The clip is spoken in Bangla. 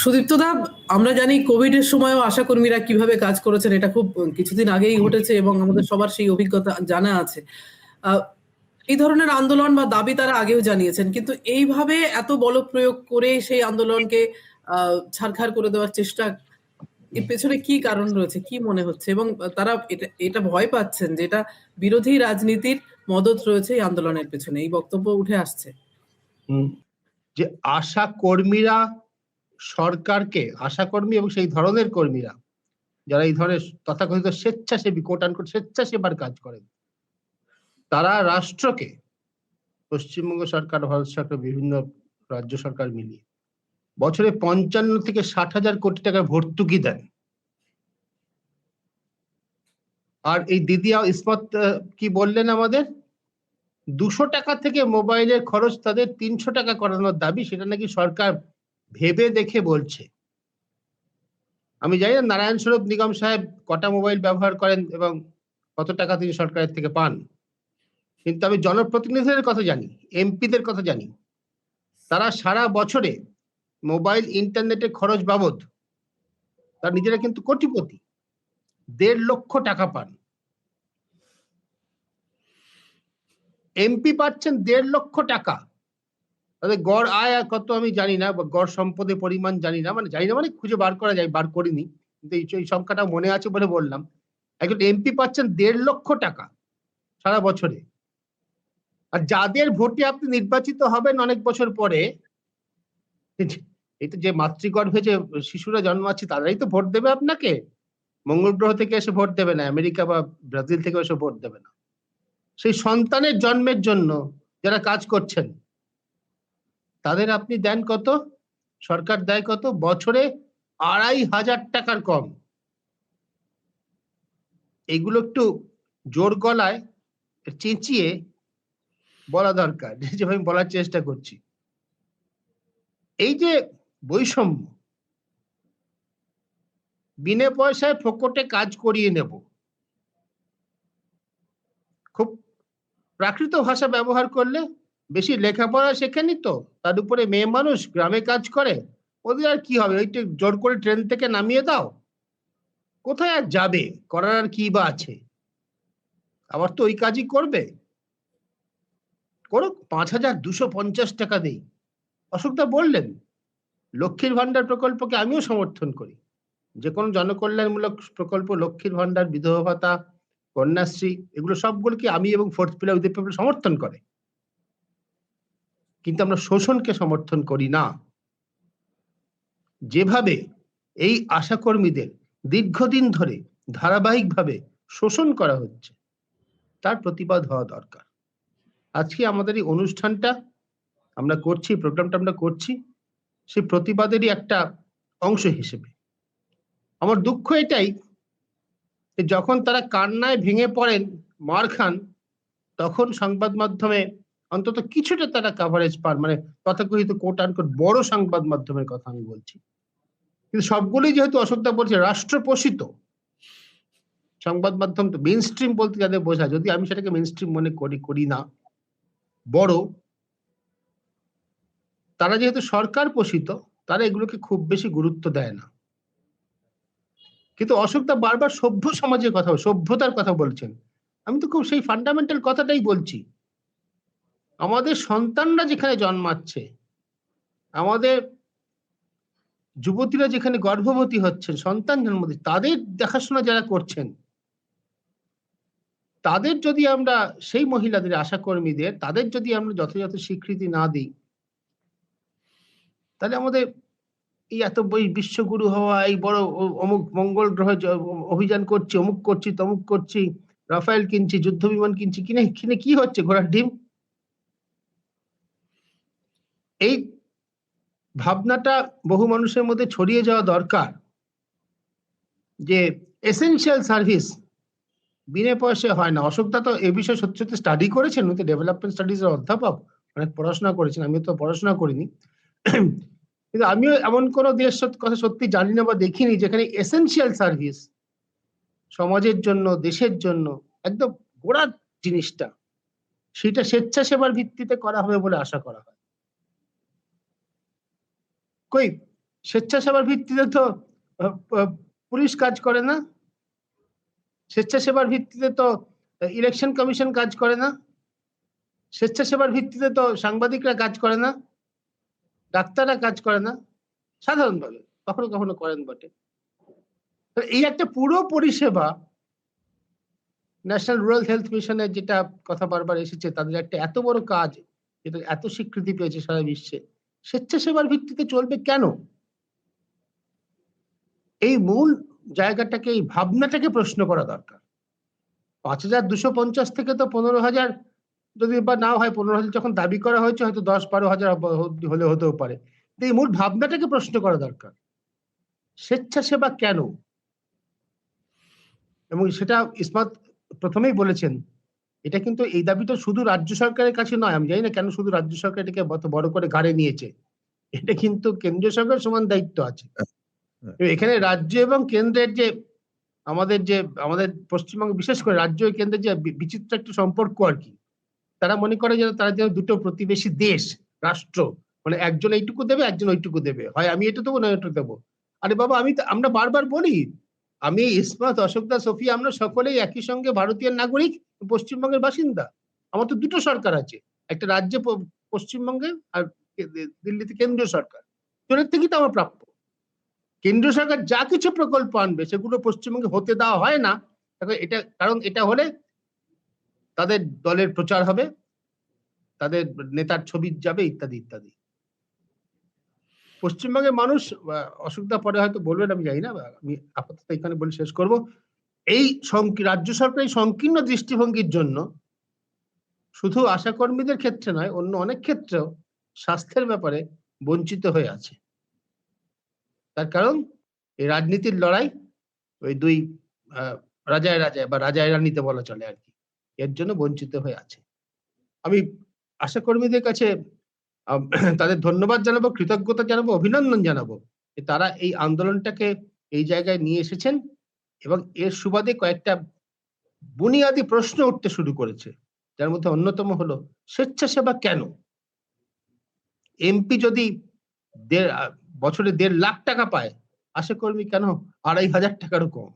সুদীপ্ত দা আমরা জানি কোভিড এর সময়ও আশা কর্মীরা কীভাবে কাজ করেছেন, এটা খুব কিছুদিন আগেই ঘটেছে এবং আমাদের সবার সেই অভিজ্ঞতা জানা আছে। এই ধরনের আন্দোলন বা দাবি তারা আগেও জানিয়েছেন, কিন্তু এইভাবে এত বল প্রয়োগ করে সেই আন্দোলনকে ছাড়খাড় করে দেওয়ার চেষ্টা, এর পেছনে কি কারণ রয়েছে, কি মনে হচ্ছে? এবং তারা এটা এটা ভয় পাচ্ছেন যে এটা বিরোধী রাজনীতির মদত রয়েছে এই আন্দোলনের পেছনে, এই বক্তব্য উঠে আসছে। যে আশা কর্মীরা সরকারকে আশা কর্মী এবং সেই ধরনের কর্মীরা যারা এই ধরনের তথাকথিত স্বেচ্ছাসেবী কোট আনকোট স্বেচ্ছাসেবার কাজ করেন তারা রাষ্ট্রকে পশ্চিমবঙ্গ সরকার ভারত সরকার বিভিন্ন রাজ্য সরকার মিলিয়ে বছরে পঞ্চান্ন থেকে ষাট হাজার কোটি টাকা ভর্তুকি দেন। আর এই দিদি ইসমাত আহ, কি বললেন আমাদের? দুশো টাকা থেকে মোবাইলের খরচ তাদের তিনশো টাকা করানোর দাবি সেটা নাকি সরকার ভেবে দেখে বলছে। আমি জানি না, নারায়ণ স্বরূপ নিগম সাহেব কটা মোবাইল ব্যবহার করেন এবং কত টাকা তিনি সরকারের থেকে পান। কিন্তু আমি জনপ্রতিনিধিদের কথা জানি, এমপিদের কথা জানি। তারা সারা বছরে মোবাইল ইন্টারনেটের খরচ বাবদ তার নিজেরা কিন্তু কোটিপতি, দেড় লক্ষ টাকা পান। এমপি পাচ্ছেন দেড় লক্ষ টাকা। তাদের গড় আয় আর কত আমি জানি না, বা গড় সম্পদের পরিমাণ জানি না মানে জানি না মানে খুঁজে বার করা যায়, বার করিনি। কিন্তু এই সংখ্যাটা মনে আছে বলে বললাম। একজন এমপি পাচ্ছেন দেড় লক্ষ টাকা সারা বছরে। আর যাদের ভোটে আপনি নির্বাচিত হবেন অনেক বছর পরে, এই তো যে মাতৃগর্ভে যে শিশুরা জন্মাচ্ছে, তারাই তো ভোট দেবে আপনাকে। মঙ্গল গ্রহ থেকে এসে ভোট দেবে না, আমেরিকা বা ব্রাজিল থেকে এসে ভোট দেবে না। সেই সন্তানের জন্মের জন্য যারা কাজ করছেন তাদের আপনি দেন কত? সরকার দেয় কত? বছরে আড়াই হাজার টাকার কম। এগুলো একটু জোর গলায় চেঁচিয়ে বলা দরকার যেভাবে আমি বলার চেষ্টা করছি। এই যে বৈষম্য, বিনে পয়সায় ফোকটে কাজ করিয়ে নেব। খুব প্রাকৃত ভাষা ব্যবহার করলে বেশি লেখাপড়া শেখেনি তো? তার উপরে মেয়ে মানুষ গ্রামে কাজ করে, ওদের আর কি হবে? ওইটা জোর করে ট্রেন থেকে নামিয়ে দাও। কোথায় আর যাবে? করার আর কি বা আছে? আবার তো ওই কাজই করবে। করুক, পাঁচ হাজার দুশো পঞ্চাশ টাকা দেই। অশোকদা বললেন, লক্ষ্মীর ভান্ডার প্রকল্পকে আমিও সমর্থন করি। যে কোনো জনকল্যাণমূলক প্রকল্প, লক্ষ্মীর ভান্ডার বিধবা ভাতা, কন্যাশ্রী, এগুলো সবগুলোকে আমি এবং ফোর্থ পিলার উইথ সমর্থন করে। কিন্তু আমরা শোষণকে সমর্থন করি না। যেভাবে এই আশাকর্মীদের দীর্ঘদিন ধরে ধারাবাহিকভাবে শোষণ করা হচ্ছে, তার প্রতিবাদ হওয়া দরকার। আজকে আমাদের এই অনুষ্ঠানটা আমরা করছি, প্রোগ্রামটা আমরা করছি, সেই প্রতিবাদেরই একটা অংশ হিসেবে। আমার দুঃখ এটাই যখন তারা কান্নায় ভেঙে পড়েন মার খান, তখন সংবাদ মাধ্যমে অন্তত কিছুটা তারা কাভারেজ পান। মানে তথাকথিত কোট আনকোট বড় সংবাদ মাধ্যমের কথা আমি বলছি। কিন্তু সবগুলোই যেহেতু অশোকদা বলছে রাষ্ট্রপোষিত সংবাদ মাধ্যম তো মেন স্ট্রিম বলতে যাদের বোঝা যদি আমি সেটাকে মেন স্ট্রিম মনে করি করি না, বড়, তারা যেহেতু সরকার পোষিত, তারা এগুলোকে খুব বেশি গুরুত্ব দেয় না। কিন্তু অশোকদা বারবার সভ্য সমাজের কথা, সভ্যতার কথা বলছেন। আমি তো খুব সেই ফান্ডামেন্টাল কথাটাই বলছি। আমাদের সন্তানরা যেখানে জন্মাচ্ছে, আমাদের যুবতীরা যেখানে গর্ভবতী হচ্ছেন, সন্তান জন্ম তাদের দেখাশোনা যারা করছেন, তাদের যদি আমরা সেই মহিলাদের আশাকর্মীদের, তাদের যদি আমরা যথাযথ স্বীকৃতি না দিই, তাহলে আমাদের এই এত বই বিশ্বগুরু হওয়া, এই বড় অমুক মঙ্গল গ্রহে অভিযান করছি, অমুক করছি, তমুক করছি, রাফায়েল কিনছি যুদ্ধ বিমান কিনছি, কিনে কিনে কি হচ্ছে, ঘোড়ার ডিম? এই ভাবনাটা বহু মানুষের মধ্যে ছড়িয়ে যাওয়া দরকার যে এসেনশিয়াল সার্ভিস বিনে পয়সায় হয় না। অশোকদা তো এ বিষয়ে সত্যি সত্যি স্টাডি করেছেন, উনি তো ডেভেলপমেন্ট স্টাডিজ এর অধ্যাপক, অনেক পড়াশোনা করেছেন আমি তো পড়াশোনা করিনি। কিন্তু আমিও এমন কোন দেশ কথা সত্যি জানি না বা দেখিনি যেখানে এসেনশিয়াল সার্ভিস সমাজের জন্য, দেশের জন্য একদম গোড়ার জিনিসটা, সেটা স্বেচ্ছাসেবার ভিত্তিতে করা হবে বলে আশা করা হয়। কই, স্বেচ্ছাসেবার ভিত্তিতে তো পুলিশ কাজ করে না? স্বেচ্ছাসেবার ভিত্তিতে তো ইলেকশন কমিশন কাজ করে না? স্বেচ্ছাসেবার ভিত্তিতে তো সাংবাদিকরা কাজ করে না? ডাক্তাররা কাজ করে না? সাধারণভাবে কখনো কখনো করেন বটে। এই একটা পুরো পরিষেবা ন্যাশনাল রুরাল হেলথ মিশনের যেটা কথা বারবার এসেছে, তাদের একটা এত বড় কাজ, যেটা এত স্বীকৃতি পেয়েছে সারা বিশ্বে। স্বেচ্ছাসেবার ভিত্তিতে চলবে কেন? এই মূল জায়গাটাকে, এই ভাবনাটাকে প্রশ্ন করা দরকার। পাঁচ হাজার দুশো পঞ্চাশ থেকে তো পনেরো হাজার, যদি বা না হয় পনেরো হাজার, যখন দাবি করা হয়েছে হয়তো দশ বারো হাজার হলে হতেও পারে। এই মূল ভাবনাটাকে প্রশ্ন করা দরকার। স্বেচ্ছাসেবা কেন? এবং সেটা ইসমাত প্রথমেই বলেছেন এটা কিন্তু এই দাবিটা শুধু রাজ্য সরকারের কাছে নয় আমি জানি না কেন শুধু রাজ্য সরকার এটাকে বড় করে ঘাড়ে নিয়েছে। এটা কিন্তু কেন্দ্রীয় সরকার সমান দায়িত্ব আছে। এবং এখানে রাজ্য এবং কেন্দ্রের যে আমাদের যে আমাদের পশ্চিমবঙ্গ বিশেষ করে রাজ্য কেন্দ্রের যে বিচিত্র একটা সম্পর্ক আর কি তারা মনে করে যে তারা যেন দুটো প্রতিবেশী দেশ রাষ্ট্র মানে একজন এইটুকু দেবে একজন ওইটুকু দেবে। হয় আমি এটা দেবো না এটা দেবো। আরে বাবা আমি তো- আমরা বারবার বলি আমি ইসমাত অশোকদা সফিয়া আমরা সকলেই একই সঙ্গে ভারতীয় নাগরিক পশ্চিমবঙ্গের বাসিন্দা। আমার তো দুটো সরকার আছে, একটা রাজ্যে পশ্চিমবঙ্গে আর দিল্লিতে কেন্দ্রীয় সরকার। জনের থেকেই তো আমার প্রাপ্য। কেন্দ্রীয় সরকার যা কিছু প্রকল্প আনবে, সেগুলো পশ্চিমবঙ্গে হতে দেওয়া হয় না। এটা, কারণ এটা হলে তাদের দলের প্রচার হবে, তাদের নেতার ছবি যাবে, ইত্যাদি ইত্যাদি। পশ্চিমবঙ্গের মানুষ অসুবিধা পরে হয়তো বলবেন, আমি জানি না, আমি আপাতত এখানে বলে শেষ করব। এই রাজ্য সরকার এই সংকীর্ণ দৃষ্টিভঙ্গির জন্য শুধু আশাকর্মীদের ক্ষেত্রে নয়, অন্য অনেক ক্ষেত্রেও স্বাস্থ্যের ব্যাপারে বঞ্চিত হয়ে আছে। তার কারণ, এই রাজনীতির লড়াই ওই দুই রাজায় রাজায় বা রাজায় রানীতে বলা চলে আর কি, এর জন্য বঞ্চিত হয়ে আছে। আমি আশাকর্মীদের কাছে তাদের ধন্যবাদ জানাব, কৃতজ্ঞতা জানাব, অভিনন্দন জানাব তারা এই আন্দোলনটাকে এই জায়গায় নিয়ে এসেছেন। এবং এর সুবাদে কয়েকটা বুনিয়াদি প্রশ্ন উঠতে শুরু করেছে, যার মধ্যে অন্যতম হলো, স্বেচ্ছাসেবা কেন? এমপি যদি বছরে দেড় লাখ টাকা পায়, আশাকর্মী কেন আড়াই হাজার টাকারও কম?